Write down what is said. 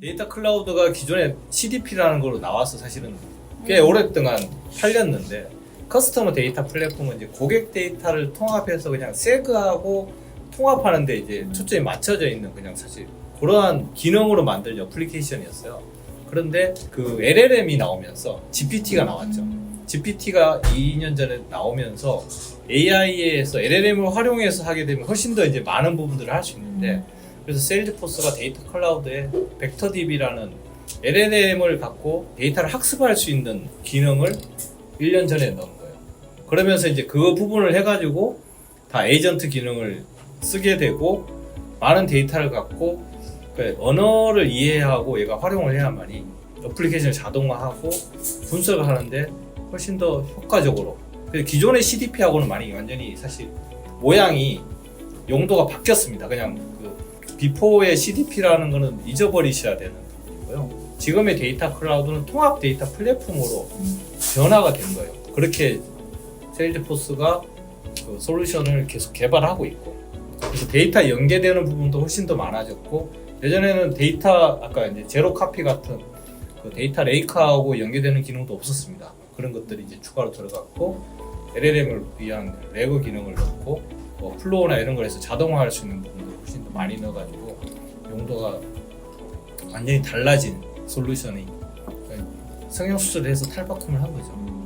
데이터 클라우드가 기존에 CDP라는 걸로 나와서 사실은 꽤 음. 오랫동안 팔렸는데 커스터머 데이터 플랫폼은 이제 고객 데이터를 통합해서 그냥 세그하고 통합하는데 이제 초점이 맞춰져 있는 그냥 사실 그러한 기능으로 만든 어플리케이션이었어요. 그런데 그 LLM이 나오면서 GPT가 나왔죠. GPT가 2년 전에 나오면서 AI에서 LLM을 활용해서 하게 되면 훨씬 더 이제 많은 부분들을 할 수 있는데 그래서 세일즈포스가 데이터 클라우드에 벡터DB라는 LLM을 갖고 데이터를 학습할 수 있는 기능을 1년 전에 넣은 거예요. 그러면서 이제 그 부분을 해가지고 다 에이전트 기능을 쓰게 되고 많은 데이터를 갖고 그 언어를 이해하고 얘가 활용을 해야만이 어플리케이션을 자동화하고 분석을 하는데 훨씬 더 효과적으로 기존의 CDP하고는 많이 완전히 사실 모양이 용도가 바뀌었습니다. 그냥 그 비포의 CDP라는 거는 잊어버리셔야 되는 거고요. 지금의 데이터 클라우드는 통합 데이터 플랫폼으로 변화가 된 거예요. 그렇게 세일즈포스가 그 솔루션을 계속 개발하고 있고 그래서 데이터 연계되는 부분도 훨씬 더 많아졌고 예전에는 데이터 아까 이제 제로 카피 같은 그 데이터 레이크하고 연계되는 기능도 없었습니다. 그런 것들이 이제 추가로 들어갔고 LLM을 위한 레그 기능을 넣고 뭐 플로우나 이런 걸 해서 자동화할 수 있는 더 많이 넣어가지고 용도가 완전히 달라진 솔루션이 성형 수술을 해서 탈바꿈을 한 거죠.